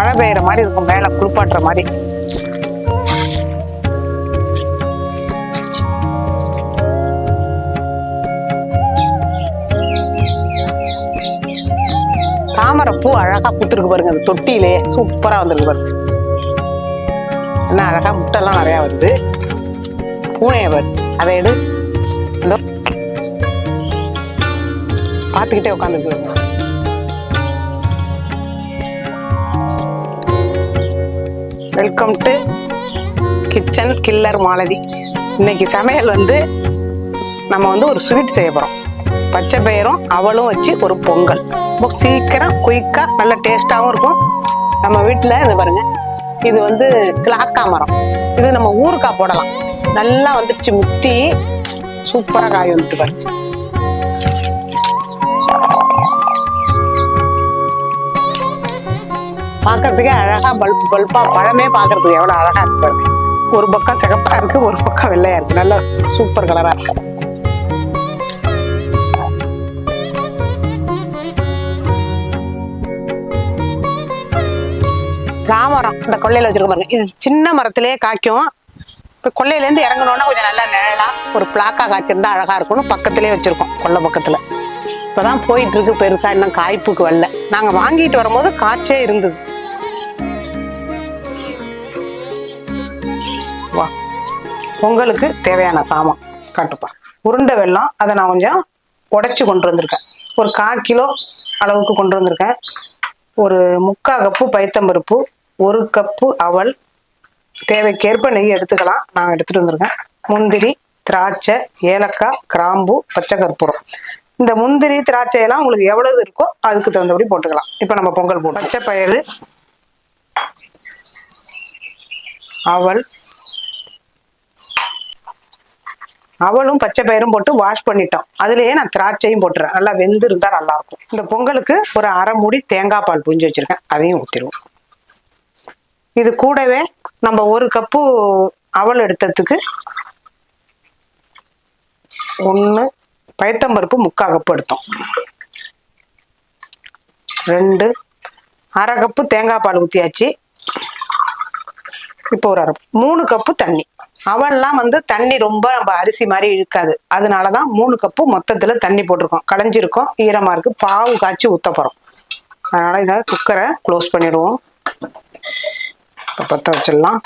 மழை பெய்யற மாதிரி இருக்கும் மேல குளிப்பாட்டுற மாதிரி. தாமரை பூ அழகா பூத்துருக்கு பாருங்க அந்த தொட்டியிலே. சூப்பரா வந்திருக்கு பாருங்க. என்ன அழகா முட்டைலாம் நிறைய வருது. பூனைய பாரு அதை எடு. பார்த்துக்கிட்டே உட்காந்துருக்கு welcome to kitchen killer Malathi இன்னைக்கு சமையல் வந்து நம்ம வந்து ஒரு ஸ்வீட் செய்ய போகிறோம் பச்சை பயிரும் அவளும் வச்சு ஒரு பொங்கல். ரொம்ப சீக்கிரம் குயிக்காக நல்ல டேஸ்ட்டாகவும் இருக்கும். நம்ம வீட்டில் இது பாருங்கள் இது வந்து கிளாக்கா மரம். இது நம்ம ஊறுகாய் போடலாம். நல்லா வந்துடுச்சு முத்தி. சூப்பராக காய் வந்துட்டு பாருங்கள் பார்க்கறதுக்கே அழகா பல்ப் பல்பா பழமே பார்க்கறதுக்கு எவ்வளவு அழகா இருக்கு பாருங்க ஒரு பக்கம் சிகப்பா இருக்கு ஒரு பக்கம் வெள்ளையா இருக்கு. நல்லா சூப்பர் கலரா இருக்கு. ராமரம் இந்த கொள்ளையில வச்சிருக்க பாருங்க. இது சின்ன மரத்திலே காய்க்கும். இப்போ கொள்ளையிலேருந்து இறங்கணும்னா கொஞ்சம் நல்லா நிழலா ஒரு பிளாக்காக காய்ச்சிருந்தா அழகா இருக்கும்னு பக்கத்திலே வச்சிருக்கோம் கொல்லை பக்கத்துல. இப்பதான் போயிட்டு இருக்கு பெருசா இன்னும் காய்ப்புக்கு வரல. நாங்கள் வாங்கிட்டு வரும்போது காய்ச்சே இருந்தது. பொங்கலுக்கு தேவையான சாமான் காட்டுப்பா. உருண்டை வெல்லம் அதை நான் கொஞ்சம் உடைச்சு கொண்டு வந்திருக்கேன். ஒரு கால் கிலோ அளவுக்கு கொண்டு வந்திருக்கேன். ஒரு முக்கா கப்பு பைத்தம்பருப்பு ஒரு கப்பு அவல் தேவைக்கேற்ப நெய் எடுத்துக்கலாம். நான் எடுத்துட்டு வந்திருக்கேன். முந்திரி திராட்சை ஏலக்காய் கிராம்பு பச்சை கற்பூரம். இந்த முந்திரி திராட்சை எல்லாம் உங்களுக்கு எவ்வளவு இருக்கோ அதுக்கு தகுந்தபடி போட்டுக்கலாம். இப்போ நம்ம பொங்கல் போடுவோம். பச்சை பயிறு அவல் அவளும் பச்சை பயிரும் போட்டு வாஷ் பண்ணிட்டோம். அதுலயே நான் திராட்சையும் போட்டுறேன். நல்லா வெந்து இருந்தா நல்லா இருக்கும் இந்த பொங்கலுக்கு ஒரு அரை மூடி தேங்காய் பால் புழிஞ்சு வச்சிருக்கேன். அதையும் ஊற்றிடுவோம் இது கூடவே நம்ம ஒரு கப்பு அவல் எடுத்ததுக்கு ஒன்று பயத்தம்பருப்பு முக்கா கப்பு எடுத்தோம். ரெண்டு அரை கப்பு தேங்காய் பால் ஊற்றியாச்சு இப்போ ஒரு அரை மூணு கப்பு தண்ணி. அவன்லாம் வந்து தண்ணி ரொம்ப நம்ம அரிசி மாதிரி இழுக்காது. அதனாலதான் மூணு கப்பு மொத்தத்துல தண்ணி போட்டிருக்கோம். களைஞ்சிருக்கோம். ஈரமா இருக்கு. பாவு காய்ச்சி ஊத்த போறோம். அதனால இதை குக்கரை க்ளோஸ் பண்ணிடுவோம். பற்ற வச்சிடலாம்.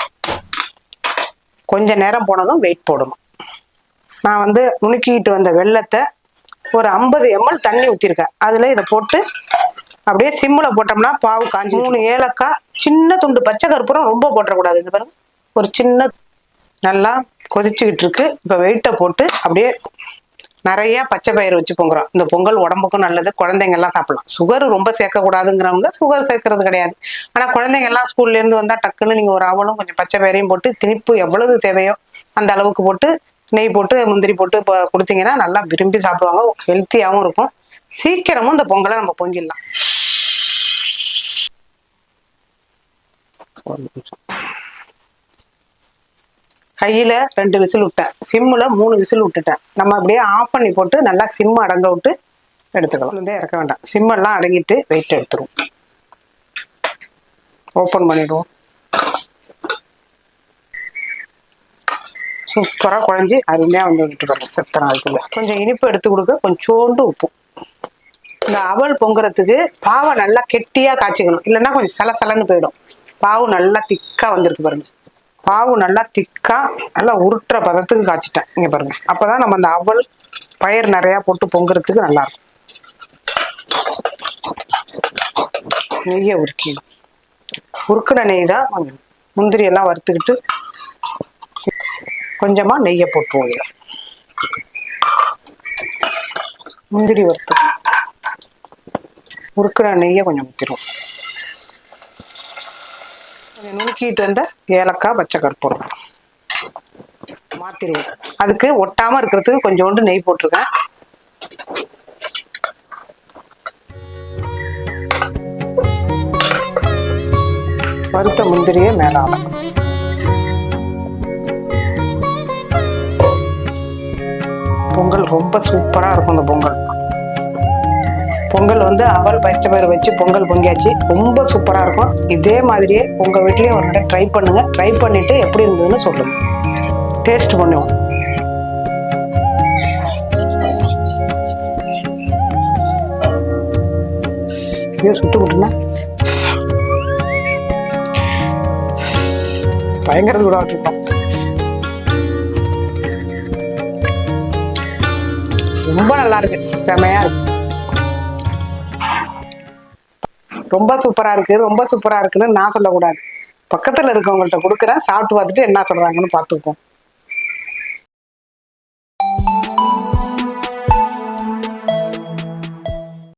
கொஞ்ச நேரம் போனதும் வெயிட் போடணும். நான் வந்து நுணுக்கிட்டு வந்த வெள்ளத்தை ஒரு ஐம்பது எம்எல் தண்ணி ஊற்றிருக்கேன் அதில் இதை போட்டு அப்படியே சிம்மில் போட்டோம்னா பாவு காஞ்சி மூணு ஏலக்காய் சின்ன துண்டு பச்சை கருப்பூரம் ரொம்ப போட்டுறக்கூடாது இந்த பாருங்க. ஒரு சின்ன நல்லா கொதிச்சுக்கிட்டு இருக்கு இப்போ வெயிட்டை போட்டு அப்படியே நிறைய பச்சை பயிர் வச்சு பொங்குறோம். இந்த பொங்கல் உடம்புக்கும் நல்லது குழந்தைங்க எல்லாம் சாப்பிடலாம். சுகர் ரொம்ப சேர்க்கக்கூடாதுங்கிறவங்க சுகர் சேர்க்கறது கிடையாது. ஆனால் குழந்தைங்கெல்லாம் ஸ்கூல்லேருந்து வந்தால் டக்குன்னு நீங்கள் ஒரு அவளும் கொஞ்சம் பச்சை பயிரையும் போட்டு திணிப்பு எவ்வளவு தேவையோ அந்த அளவுக்கு போட்டு நெய் போட்டு முந்திரி போட்டு இப்போ கொடுத்தீங்கன்னா நல்லா விரும்பி சாப்பிடுவாங்க. ஹெல்த்தியாகவும் இருக்கும். சீக்கிரமும் இந்த பொங்கலை நம்ம பொங்கிடலாம். ஒரு நிமிஷம். கையில ரெண்டு விசில் விட்டேன். சிம்முல மூணு விசில் விட்டுட்டேன். நம்ம அப்படியே ஆஃப் பண்ணி போட்டு நல்லா சிம் அடங்க விட்டு எடுத்துக்கலாம். வந்து இறக்க வேண்டாம். சிம்மெல்லாம் அடங்கிட்டு வெயிட் எடுத்துருவோம் ஓப்பன் பண்ணிடுவோம். சூப்பராக குழஞ்சி அருமையாக வந்து வந்துட்டு பாருங்க செத்த நாளுக்குள்ள. கொஞ்சம் இனிப்பு எடுத்து கொடுக்க கொஞ்சோண்டு உப்பு. இந்த அவல் பொங்குறதுக்கு பாவை நல்லா கெட்டியா காய்ச்சிக்கணும். இல்லைன்னா கொஞ்சம் சலசலன்னு போயிடும். பாவு நல்லா திக்கா வந்திருக்கு பாருங்க. பாவு நல்லா திக்கா நல்லா உருட்டுற பதத்துக்கு காய்ச்சிட்டேன். இங்க பாருங்க. அப்பதான் நம்ம அந்த அவல் பயிர் நிறைய போட்டு பொங்குறதுக்கு நல்லா இருக்கும். நெய்யை உருக்கி. உருக்குன நெய் தான் முந்திரி எல்லாம் வறுத்துக்கிட்டு கொஞ்சமா நெய்யை போட்டுருவோம் இதுல. முந்திரி வறுத்து. உருக்குற நெய்யை கொஞ்சம் ஊற்றிடுவோம் நுணுக்கிட்டு வந்த ஏலக்காய் பச்சை கற்பூரம் மாத்திருவோம். அதுக்கு ஒட்டாமல் இருக்கிறதுக்கு கொஞ்சோண்டு நெய் போட்டிருக்கேன். வறுத்த முந்திரியை மேலால பொங்கல் ரொம்ப சூப்பராக இருக்கும் இந்த பொங்கல். பொங்கல் வந்து அவல் பச்சை பயிறு வச்சு பொங்கல் பொங்கியாச்சு. ரொம்ப சூப்பராக இருக்கும். இதே மாதிரியே உங்கள் வீட்லேயும் ஒரு ட்ரை பண்ணுங்க. ட்ரை பண்ணிட்டு எப்படி இருந்ததுன்னு சொல்லுங்க. டேஸ்ட் பண்ணுவோம். ஐயோ சுட்டு விட்டுனா பயங்கர கூட இருக்கும் ரொம்ப நல்லா இருக்கு. செமையா இருக்கு. ரொம்ப சூப்பரா இருக்கு ரொம்ப சூப்பரா இருக்குன்னு நான் சொல்லக்கூடாது. பக்கத்துல இருக்கவங்கள்ட்ட கொடுக்குறேன் சாப்பிட்டு பார்த்துட்டு என்ன சொல்றாங்கன்னு பார்த்துப்போம்.